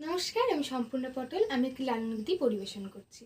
নমস্কার আমি সম্পূর্ণ পটল আমি একটি লাল নদী পরিবেশন করছি।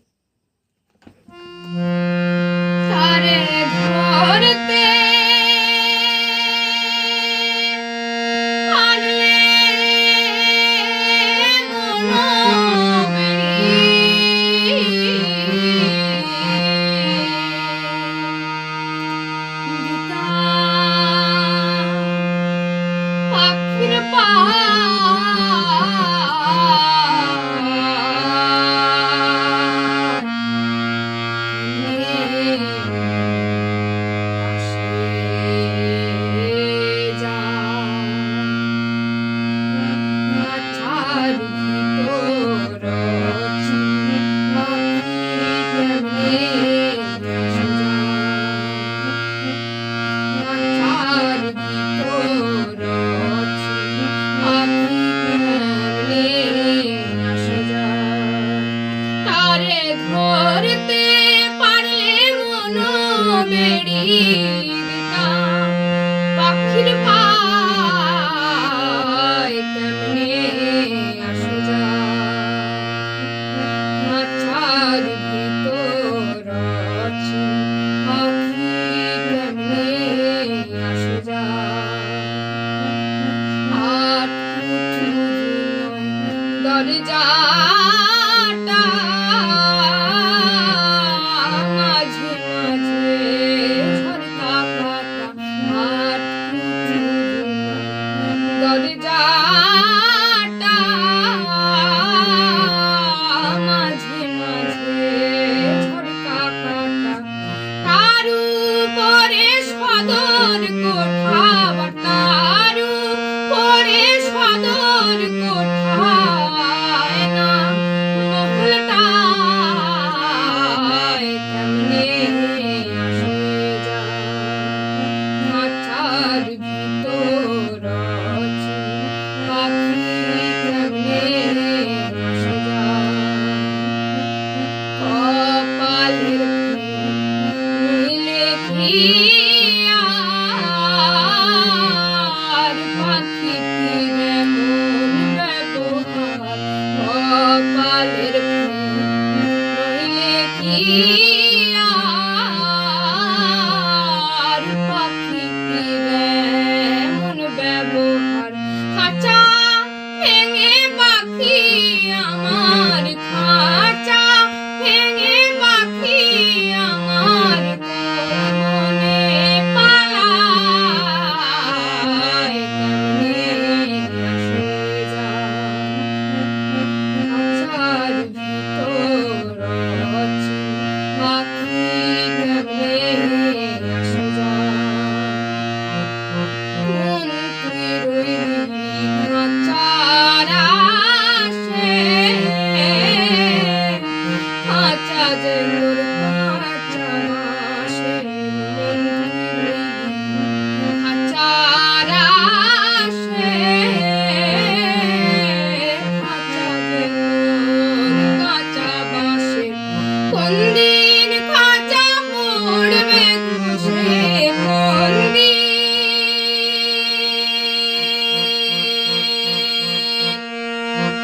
നേടി পাখির পা তেমনে Hadi